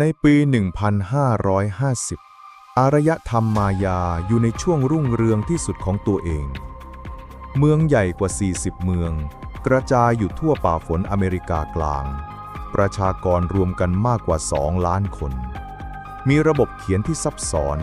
ในปี 1550 อารยธรรมมายาอยู่ในช่วงรุ่งเรืองที่สุดของตัวเอง เมืองใหญ่กว่า 40 เมือง กระจายอยู่ทั่วป่าฝนอเมริกากลาง ประชากรรวมกันมากกว่า 2 ล้านคน มีระบบเขียนที่ซับซ้อน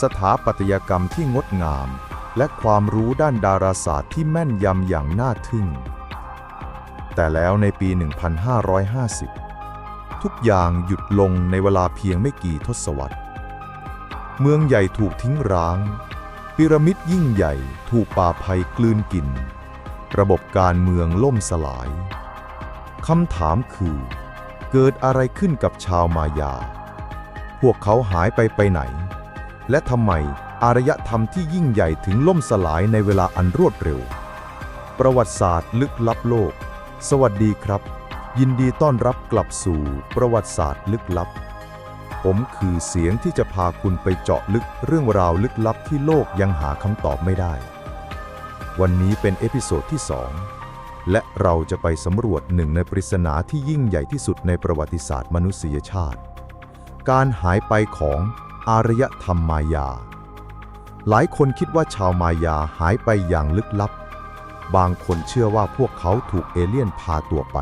สถาปัตยกรรมที่งดงาม และความรู้ด้านดาราศาสตร์ที่แม่นยำอย่างน่าทึ่ง แต่แล้วในปี 1550 ทุกอย่างหยุดลงในเวลาเพียงไม่กี่ทศวรรษ เมืองใหญ่ถูกทิ้งร้าง ปิรามิดยิ่งใหญ่ถูกป่าไผ่กลืนกิน ระบบการเมืองล่มสลาย คำถามคือ เกิดอะไรขึ้นกับชาวมายา พวกเขาหายไปไปไหน และทำไมอารยธรรมที่ยิ่งใหญ่ถึงล่มสลายในเวลาอันรวดเร็ว ประวัติศาสตร์ลึกลับโลก สวัสดีครับ ยินดีต้อนรับกลับสู่ประวัติศาสตร์ลึกลับ ผมคือเสียงที่จะพาคุณไปเจาะลึกเรื่องราวลึกลับที่โลกยังหาคำตอบไม่ได้ วันนี้เป็นเอพิโซดที่ 2 และเราจะไปสำรวจหนึ่งในปริศนาที่ยิ่งใหญ่ที่สุดในประวัติศาสตร์มนุษยชาติ การหายไปของอารยธรรมมายา หลายคนคิดว่าชาวมายาหายไปอย่างลึกลับ บางคนเชื่อว่าพวกเขาถูกเอเลี่ยนพาตัวไป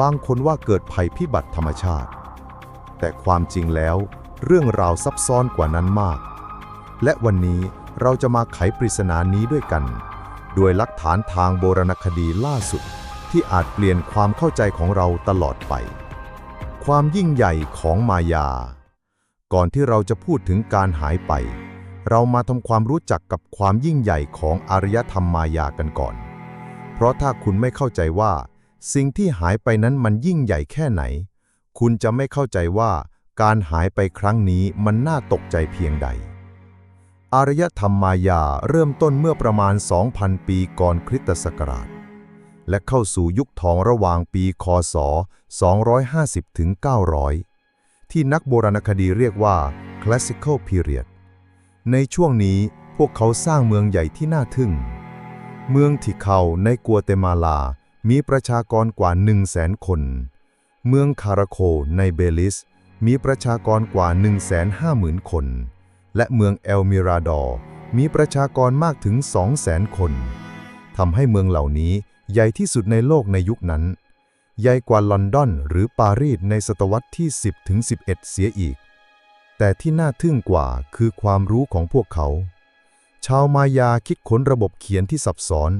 บางคนว่าเกิดภัยพิบัติธรรมชาติ แต่ความจริงแล้วเรื่องราวซับซ้อนกว่านั้นมาก และวันนี้เราจะมาไขปริศนานี้ด้วยกัน ด้วยหลักฐานทางโบราณคดีล่าสุด ที่อาจเปลี่ยนความเข้าใจของเราตลอดไป ความยิ่งใหญ่ของมายา ก่อนที่เราจะพูดถึงการหายไป เรามาทำความรู้จักกับความยิ่งใหญ่ของอารยธรรมมายากันก่อน เพราะถ้าคุณไม่เข้าใจว่า สิ่งที่หายไปนั้นมันยิ่งใหญ่แค่ไหน คุณจะไม่เข้าใจว่าการหายไปครั้งนี้มันน่าตกใจเพียงใด อารยธรรมมายาเริ่มต้นเมื่อประมาณ 2,000 ปีก่อนคริสตศักราช และเข้าสู่ยุคทองระหว่างปีคศ 250 ถึง 900 ที่นักโบราณคดีเรียกว่า Classical Period ในช่วงนี้พวกเขาสร้างเมืองใหญ่ที่น่าทึ่ง เมืองทิเคาในกัวเตมาลา มีประชากรกว่า 100,000 คน เมืองคาราโคในเบลิส มีประชากรกว่า 150,000 คน และเมืองเอลมิราดอร์มีประชากรมากถึง 200,000 คนทำให้เมืองเหล่านี้ใหญ่ที่สุดในโลกในยุคนั้น ใหญ่กว่าลอนดอนหรือปารีสในศตวรรษที่ 10ถึง11 เสียอีก แต่ที่น่าทึ่งกว่าคือความรู้ของพวกเขา ชาวมายาคิดค้นระบบเขียนที่ซับซ้อน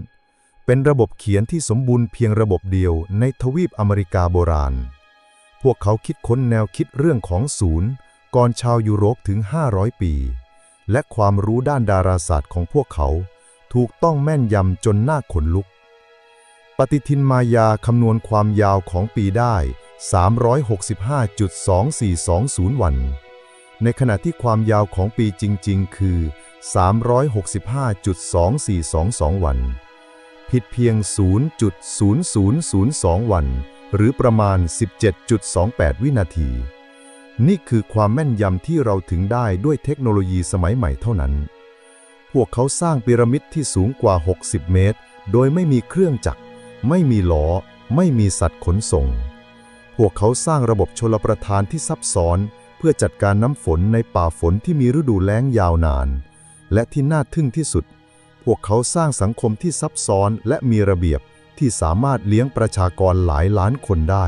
เป็นระบบเขียนที่สมบูรณ์เพียงระบบเดียวในทวีปอเมริกาโบราณ พวกเขาคิดค้นแนวคิดเรื่องของศูนย์ ก่อนชาวยุโรปถึง 500 ปี และความรู้ด้านดาราศาสตร์ของพวกเขา ถูกต้องแม่นยำจนน่าขนลุก ปฏิทินมายาคำนวณความยาวของปีได้ 365.2420 วัน ในขณะที่ความยาวของปีจริง ๆ คือ 365.2422 วัน ผิดเพียง 0.0002 วัน หรือประมาณ 17.28 วินาที นี่คือความแม่นยำที่เราถึงได้ด้วยเทคโนโลยีสมัยใหม่เท่านั้น พวกเขาสร้างพีระมิดที่สูงกว่า 60 เมตร โดยไม่มีเครื่องจักร ไม่มีล้อ ไม่มีสัตว์ขนส่ง พวกเขาสร้างระบบชลประทานที่ซับซ้อน เพื่อจัดการน้ำฝนในป่าฝนที่มีฤดูแล้งยาวนาน และที่น่าทึ่งที่สุด พวกเขาสร้างสังคมที่ซับซ้อนและมีระเบียบที่สามารถเลี้ยงประชากรหลายล้านคนได้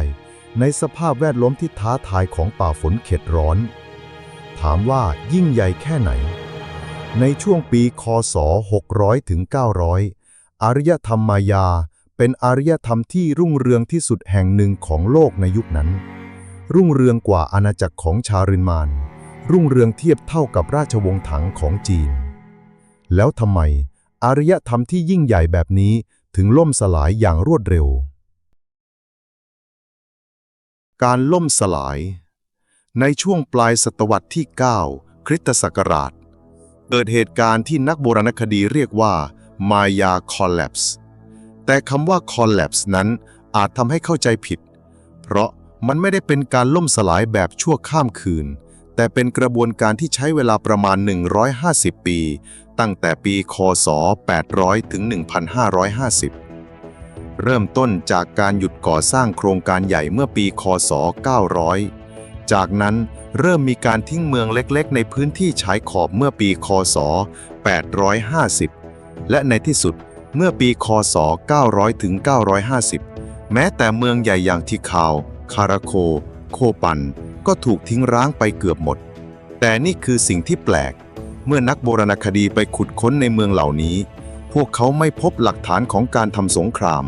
ในสภาพแวดล้อมที่ท้าทายของป่าฝนเข็ดร้อน ถามว่ายิ่งใหญ่แค่ไหน ในช่วงปีคศ 600ถึง900 อารยธรรมมายา เป็นอารยธรรมที่รุ่งเรืองที่สุดแห่งหนึ่งของโลกในยุคนั้น รุ่งเรืองกว่าอาณาจักรของชารินมาน รุ่งเรืองเทียบเท่ากับราชวงศ์ถังของจีน แล้วทำไม อารยธรรมที่ยิ่งใหญ่แบบนี้ถึงล่มสลายอย่างรวดเร็ว การล่มสลาย ในช่วงปลายศตวรรษที่ 9 คริสตศักราช เกิดเหตุการณ์ที่นักโบราณคดีเรียกว่า Maya Collapse แต่คำว่า Collapse นั้นอาจทำให้เข้าใจผิด เพราะมันไม่ได้เป็นการล่มสลายแบบชั่วข้ามคืน แต่เป็นกระบวนการที่ใช้เวลาประมาณ 150 ปี ตั้งแต่ปีคศ 800 ถึง 1550 เริ่มต้นจากการหยุดก่อสร้างโครงการใหญ่เมื่อปีคศ 900 จากนั้นเริ่มมีการทิ้งเมืองเล็กๆ ในพื้นที่ชายขอบเมื่อปีคศ 850 และในที่สุดเมื่อปีคศ 900 ถึง 950 แม้แต่เมืองใหญ่อย่างทิคาว คาราโค โคปันก็ถูกทิ้งร้างไปเกือบหมด แต่นี่คือสิ่งที่แปลก เมื่อนักโบราณคดีไปขุดค้นในเมืองเหล่านี้ พวกเขาไม่พบหลักฐานของการทำสงคราม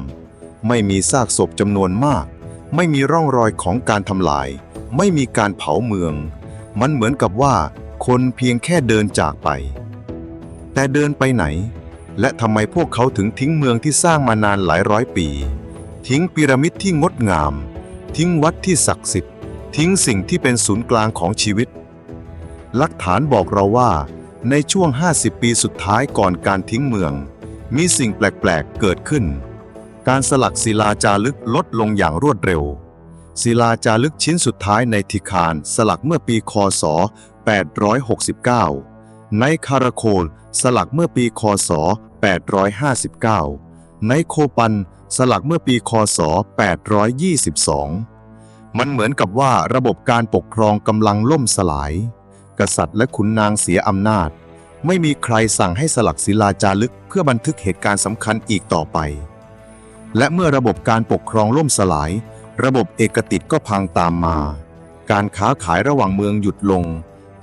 ไม่มีซากศพจำนวนมาก ไม่มีร่องรอยของการทำลาย ไม่มีการเผาเมือง มันเหมือนกับว่า คนเพียงแค่เดินจากไป แต่เดินไปไหน และทำไมพวกเขาถึงทิ้งเมืองที่สร้างมานานหลายร้อยปี ทิ้งพีระมิดที่งดงาม ทิ้งวัดที่ศักดิ์สิทธิ์ ทิ้งสิ่งที่เป็นศูนย์กลางของชีวิต หลักฐานบอกเราว่า ในช่วง 50 ปีสุดท้ายก่อนการทิ้งเมือง มีสิ่งแปลก ๆ เกิดขึ้น การสลักศิลาจารึกลดลงอย่างรวดเร็ว ศิลาจารึกชิ้นสุดท้ายในทิคานสลักเมื่อปีคศ 869 ในคาราโคลสลักเมื่อปีคศ 859 ในโคปันสลักเมื่อปีคศ 822 มันเหมือนกับว่าระบบการปกครองกำลังล่มสลาย กษัตริย์และขุนนางเสียอำนาจ ไม่มีใครสั่งให้สลักศิลาจารึกเพื่อบันทึกเหตุการณ์สำคัญอีกต่อไป และเมื่อระบบการปกครองล่มสลาย ระบบเอกติดก็พังตามมา การค้าขายระหว่างเมืองหยุดลง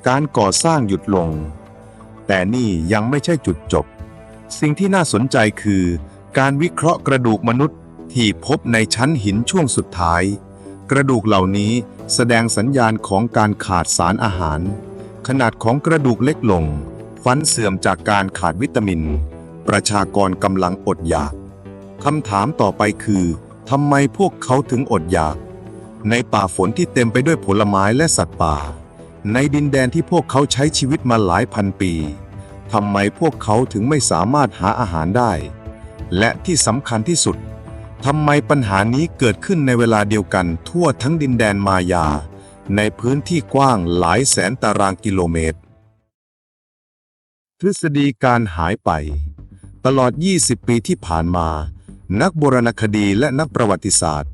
การก่อสร้างหยุดลง แต่นี่ยังไม่ใช่จุดจบ สิ่งที่น่าสนใจคือ การวิเคราะห์กระดูกมนุษย์ที่พบในชั้นหินช่วงสุดท้าย กระดูกเหล่านี้แสดงสัญญาณของการขาดสารอาหาร ขนาดของกระดูกเล็กลง ฟันเสื่อมจากการขาดวิตามิน ประชากรกำลังอดอยากคำถามต่อไปคือทำไมพวกเขาถึงอดอยาก ในป่าฝนที่เต็มไปด้วยผลไม้และสัตว์ป่า ในดินแดนที่พวกเขาใช้ชีวิตมาหลายพันปีทำไมพวกเขาถึงไม่สามารถหาอาหารได้ และที่สำคัญที่สุด ทำไมปัญหานี้เกิดขึ้นในเวลาเดียวกันทั่วทั้งดินแดนมายา ในพื้นที่กว้างหลายแสนตารางกิโลเมตร ทฤษฎีการหายไป ตลอด 20 ปีที่ผ่านมา นักโบราณคดีและนักประวัติศาสตร์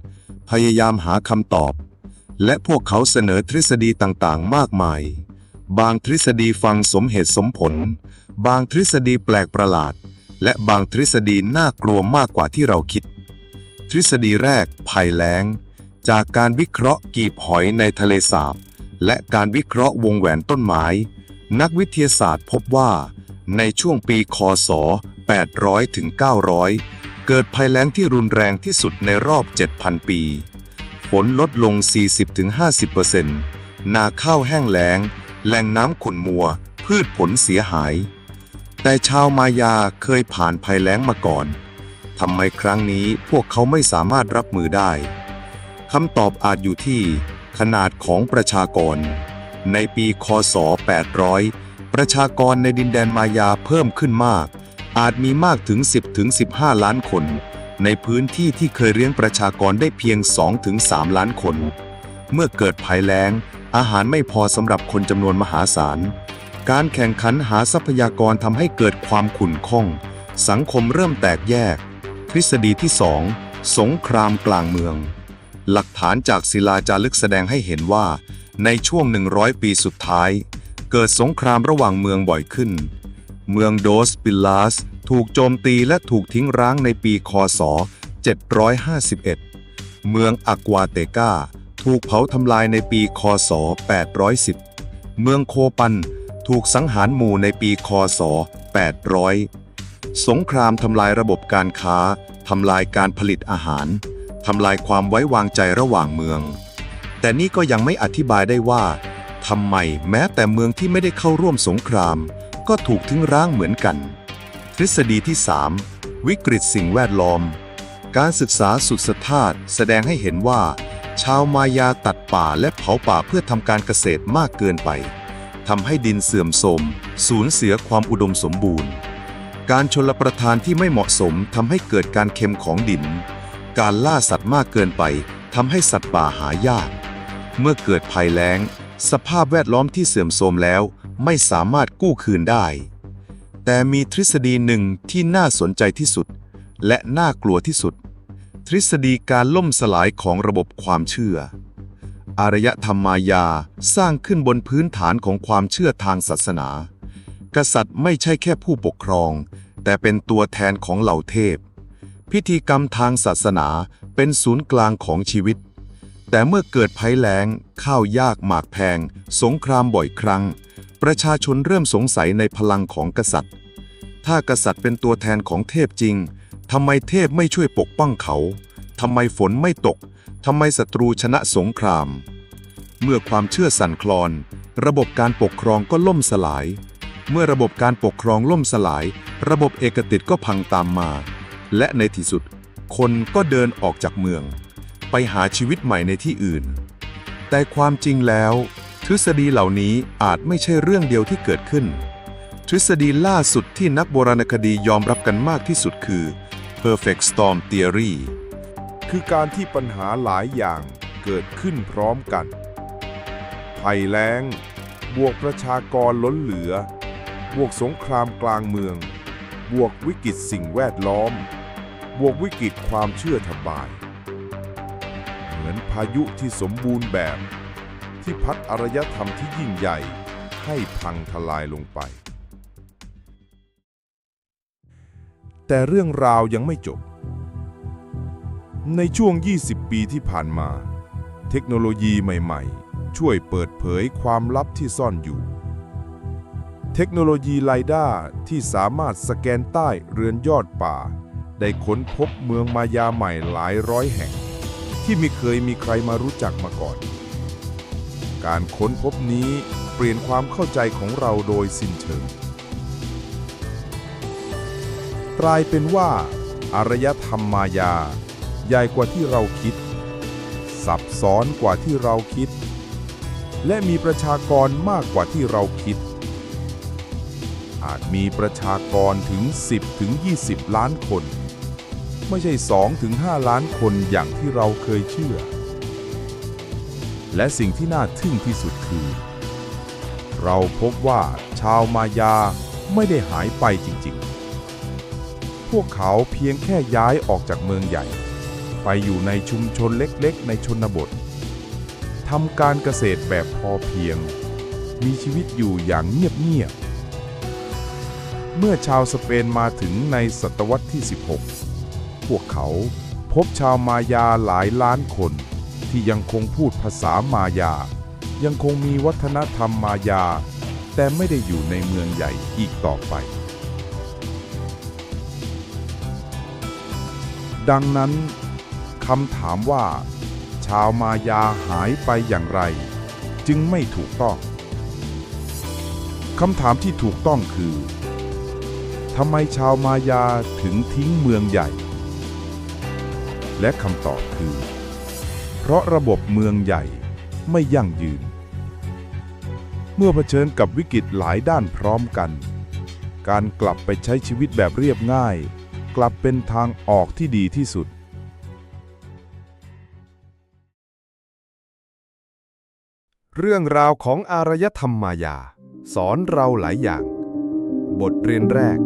พยายามหาคำตอบ และพวกเขาเสนอทฤษฎีต่างๆ มากมาย บางทฤษฎีฟังสมเหตุสมผล บางทฤษฎีแปลกประหลาด และบางทฤษฎีน่ากลัวมากกว่าที่เราคิด ทฤษฎีแรก ภัยแล้ง จากการวิเคราะห์กีบหอยในทะเลสาบ และการวิเคราะห์วงแหวนต้นไม้ นักวิทยาศาสตร์พบว่า ในช่วงปีคศ 800ถึง900 เกิดภัยแล้งที่รุนแรงที่สุดในรอบ 7,000 ปี ฝนลดลง 40-50%นาข้าวแห้งแล้ง แหล่งน้ำขุ่นมัว พืชผลเสียหาย แต่ชาวมายาเคยผ่านภัยแล้งมาก่อน ทำไมครั้งนี้พวกเขาไม่สามารถรับมือได้คำตอบอาจอยู่ที่ ขนาดของประชากร ในปีคศ 800 ประชากรในดินแดนมายาเพิ่มขึ้นมาก อาจมีมากถึง 10ถึง15 ล้านคน ในพื้นที่ที่เคยเลี้ยงประชากรได้เพียง 2 ถึง 3 ล้านคน เมื่อเกิดภัยแล้ง อาหารไม่พอสำหรับคนจำนวนมหาศาล การแข่งขันหาทรัพยากรทำให้เกิดความขุ่นข้อง สังคมเริ่มแตกแยก ทฤษฎีที่ 2 สงครามกลางเมือง หลักฐานจากศิลาจารึกแสดงให้เห็นว่า ในช่วง 100 ปีสุดท้าย เกิดสงครามระหว่างเมืองบ่อยขึ้น เมืองโดสปิลาส ถูกโจมตีและถูกทิ้งร้างในปีคศ 751 เมืองอากวาเตกาถูกเผาทำลายในปีคศ 810 เมืองโคปัน ถูกสังหารหมู่ในปีคศ 800 สงครามทำลายระบบการค้า ทำลายการผลิตอาหาร ทำลายความไว้วางใจระหว่างเมือง แต่นี่ก็ยังไม่อธิบายได้ว่าทำไมแม้แต่เมืองที่ไม่ได้เข้าร่วมสงคราม ก็ถูกทิ้งร้างเหมือนกัน ทฤษฎีที่ 3 วิกฤตสิ่งแวดล้อม การศึกษาสุดสทาตแสดงให้เห็นว่า ชาวมายาตัดป่าและเผาป่าเพื่อทำการเกษตรมากเกินไปทำให้ดินเสื่อมโทรมสูญเสียความอุดมสมบูรณ์ การชลประทานที่ไม่เหมาะสมทำให้เกิดการเค็มของดิน การล่าสัตว์มากเกินไปทำให้สัตว์ป่าหายาก เมื่อเกิดภัยแล้ง สภาพแวดล้อมที่เสื่อมโทรมแล้วไม่สามารถกู้คืนได้ แต่มีทฤษฎีหนึ่งที่น่าสนใจที่สุด และน่ากลัวที่สุด ทฤษฎีการล่มสลายของระบบความเชื่อ อารยธรรมมายาสร้างขึ้นบนพื้นฐานของความเชื่อทางศาสนา กษัตริย์ไม่ใช่แค่ผู้ปกครอง แต่เป็นตัวแทนของเหล่าเทพ พิธีกรรมทางศาสนาเป็นศูนย์กลางของชีวิต แต่เมื่อเกิดภัยแล้ง ข้าวยากหมากแพง สงครามบ่อยครั้ง ประชาชนเริ่มสงสัยในพลังของกษัตริย์ ถ้ากษัตริย์เป็นตัวแทนของเทพจริงทำไมเทพไม่ช่วยปกป้องเขาทำไมฝนไม่ตกทำไมศัตรูชนะสงคราม เมื่อความเชื่อสั่นคลอน ระบบการปกครองก็ล่มสลาย เมื่อระบบการปกครองล่มสลาย ระบบเอกติดก็พังตามมา และในที่สุด คนก็เดินออกจากเมือง ไปหาชีวิตใหม่ในที่อื่น แต่ความจริงแล้ว ทฤษฎีเหล่านี้อาจไม่ใช่เรื่องเดียวที่เกิดขึ้น ทฤษฎีล่าสุดที่นักโบราณคดียอมรับกันมากที่สุดคือ perfect storm theory คือการที่ปัญหาหลายอย่างเกิดขึ้นพร้อมกันภัยแล้ง บวกประชากรล้นเหลือ บวกสงครามกลางเมือง บวกวิกฤตสิ่งแวดล้อม บวกวิกฤตความเชื่อทบาย เหมือนพายุที่สมบูรณ์แบบ ที่พัดอารยธรรมที่ยิ่งใหญ่ ให้พังทลายลงไป แต่เรื่องราวยังไม่จบ ในช่วง 20 ปีที่ผ่านมา เทคโนโลยีใหม่ ๆ ช่วยเปิดเผยความลับที่ซ่อนอยู่ เทคโนโลยีไลด้าที่สามารถสแกนใต้เรือนยอดป่า ได้ค้นพบเมืองมายาใหม่หลายร้อยแห่ง ที่ไม่เคยมีใครมารู้จักมาก่อน การค้นพบนี้เปลี่ยนความเข้าใจของเราโดยสิ้นเชิงกลายเป็นว่าอารยธรรมมายา ใหญ่กว่าที่เราคิด ซับซ้อนกว่าที่เราคิด และมีประชากรมากกว่าที่เราคิด อาจมีประชากรถึง 10 ถึง 20 ล้านคน ไม่ใช่ 2 ถึง 5 ล้านคนอย่างที่เราเคยเชื่อ และสิ่งที่น่าทึ่งที่สุดคือ เราพบว่าชาวมายาไม่ได้หายไปจริงๆ พวกเขาเพียงแค่ย้ายออกจากเมืองใหญ่ ไปอยู่ในชุมชนเล็กๆ ในชนบททำการเกษตรแบบพอเพียง มีชีวิตอยู่อย่างเงียบๆ เมื่อชาวสเปนมาถึงในศตวรรษที่ 16 พวกเขาพบชาวมายาหลายล้านคนที่ยังคงพูดภาษามายา ยังคงมีวัฒนธรรมมายา แต่ไม่ได้อยู่ในเมืองใหญ่อีกต่อไป ดังนั้นคำถามว่า ชาวมายาหายไปอย่างไร จึงไม่ถูกต้องคำถามที่ถูกต้องคือ ทำไมชาวมายาถึงทิ้งเมืองใหญ่ และคำตอบคือ เพราะระบบเมืองใหญ่ไม่ยั่งยืน เมื่อเผชิญกับวิกฤตหลายด้านพร้อมกัน การกลับไปใช้ชีวิตแบบเรียบง่าย กลับเป็นทางออกที่ดีที่สุดเรื่องราวของอารยธรรมมายา สอนเราหลายอย่าง บทเรียนแรก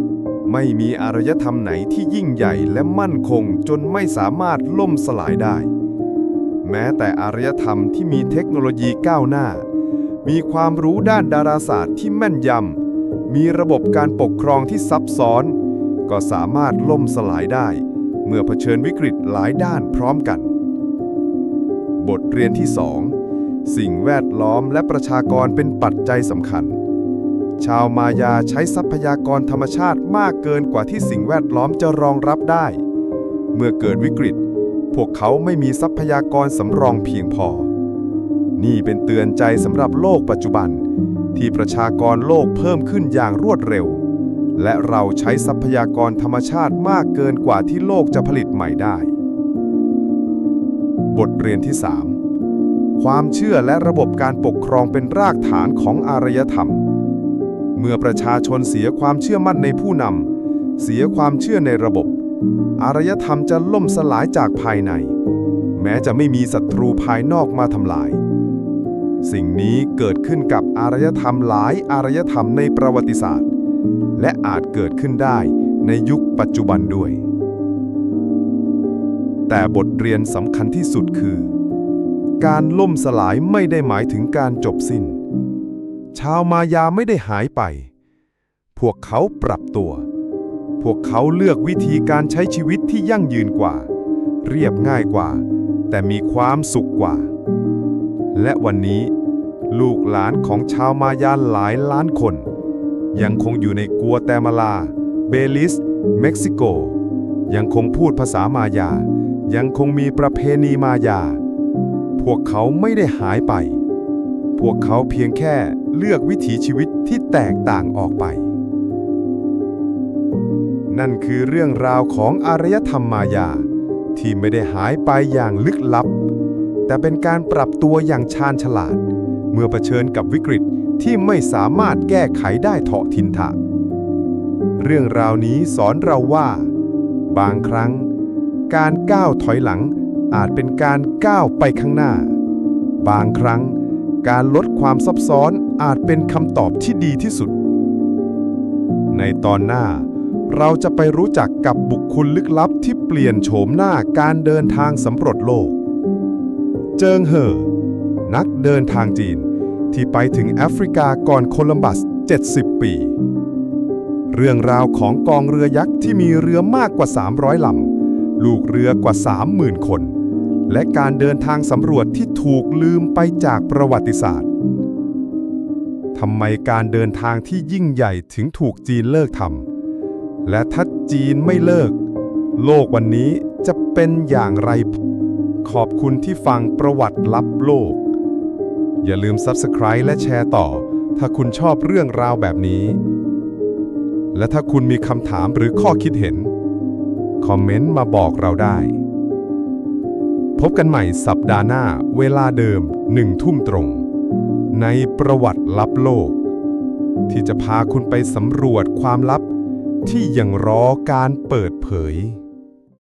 ไม่มีอารยธรรมไหนที่ยิ่งใหญ่และมั่นคงจนไม่สามารถล่มสลายได้ แม้แต่อารยธรรมที่มีเทคโนโลยีก้าวหน้า มีความรู้ด้านดาราศาสตร์ที่แม่นยำ มีระบบการปกครองที่ซับซ้อน ก็สามารถล่มสลายได้ เมื่อเผชิญวิกฤตหลายด้านพร้อมกัน บทเรียนที่ 2 สิ่งแวดล้อมและประชากรเป็นปัจจัยสำคัญ ชาวมายาใช้ทรัพยากรธรรมชาติมากเกินกว่าที่สิ่งแวดล้อมจะรองรับได้ เมื่อเกิดวิกฤต พวกเขาไม่มีทรัพยากรสำรองเพียงพอ นี่เป็นเตือนใจสำหรับโลกปัจจุบัน ที่ประชากรโลกเพิ่มขึ้นอย่างรวดเร็ว และเราใช้ทรัพยากรธรรมชาติมากเกินกว่าที่โลกจะผลิตใหม่ได้ บทเรียนที่ 3 ความเชื่อและระบบการปกครองเป็นรากฐานของอารยธรรม เมื่อประชาชนเสียความเชื่อมั่นในผู้นำ เสียความเชื่อในระบบ อารยธรรมจะล่มสลายจากภายใน แม้จะไม่มีศัตรูภายนอกมาทำลาย สิ่งนี้เกิดขึ้นกับอารยธรรมหลายอารยธรรมในประวัติศาสตร์ และอาจเกิดขึ้นได้ในยุคปัจจุบันด้วย แต่บทเรียนสำคัญที่สุดคือ การล่มสลายไม่ได้หมายถึงการจบสิ้น ชาวมายาไม่ได้หายไป พวกเขาปรับตัว พวกเขาเลือกวิธีการใช้ชีวิตที่ยั่งยืนกว่า เรียบง่ายกว่า แต่มีความสุขกว่า และวันนี้ ลูกหลานของชาวมายาหลายล้านคน ยังคงอยู่ในกัวแตมาลา เบลิส เม็กซิโก ยังคงพูดภาษามายา ยังคงมีประเพณีมายา พวกเขาไม่ได้หายไป พวกเขาเพียงแค่ เลือกวิถีชีวิตที่แตกต่างออกไป นั่นคือเรื่องราวของอารยธรรมมายา ที่ไม่ได้หายไปอย่างลึกลับ แต่เป็นการปรับตัวอย่างชาญฉลาด เมื่อเผชิญกับวิกฤตที่ไม่สามารถแก้ไขได้เถาะทินทะ เรื่องราวนี้สอนเราว่า บางครั้ง การก้าวถอยหลังอาจเป็นการก้าวไปข้างหน้า บางครั้งการลดความซับซ้อน อาจเป็นคำตอบที่ดีที่สุด ในตอนหน้า เราจะไปรู้จักกับบุคคลลึกลับที่เปลี่ยนโฉมหน้าการเดินทางสำรวจโลก เจิงเหอนักเดินทางจีนที่ไปถึงแอฟริกาก่อนโคลัมบัส 70 ปี เรื่องราวของกองเรือยักษ์ที่มีเรือมากกว่า 300 ลำ ลูกเรือกว่า 30,000 คน และการเดินทางสำรวจที่ถูกลืมไปจากประวัติศาสตร์ ทำไมการเดินทางที่ยิ่งใหญ่ถึงถูกจีนเลิกทำและถ้าจีนไม่เลิก โลกวันนี้จะเป็นอย่างไร ขอบคุณที่ฟังประวัติลับโลก อย่าลืม Subscribe และแชร์ต่อ ถ้าคุณชอบเรื่องราวแบบนี้ และถ้าคุณมีคำถามหรือข้อคิดเห็น คอมเมนต์มาบอกเราได้ พบกันใหม่สัปดาห์หน้าเวลาเดิมหนึ่งทุ่มตรง ในประวัติลับโลก ที่จะพาคุณไปสำรวจความลับที่ยังรอการเปิดเผย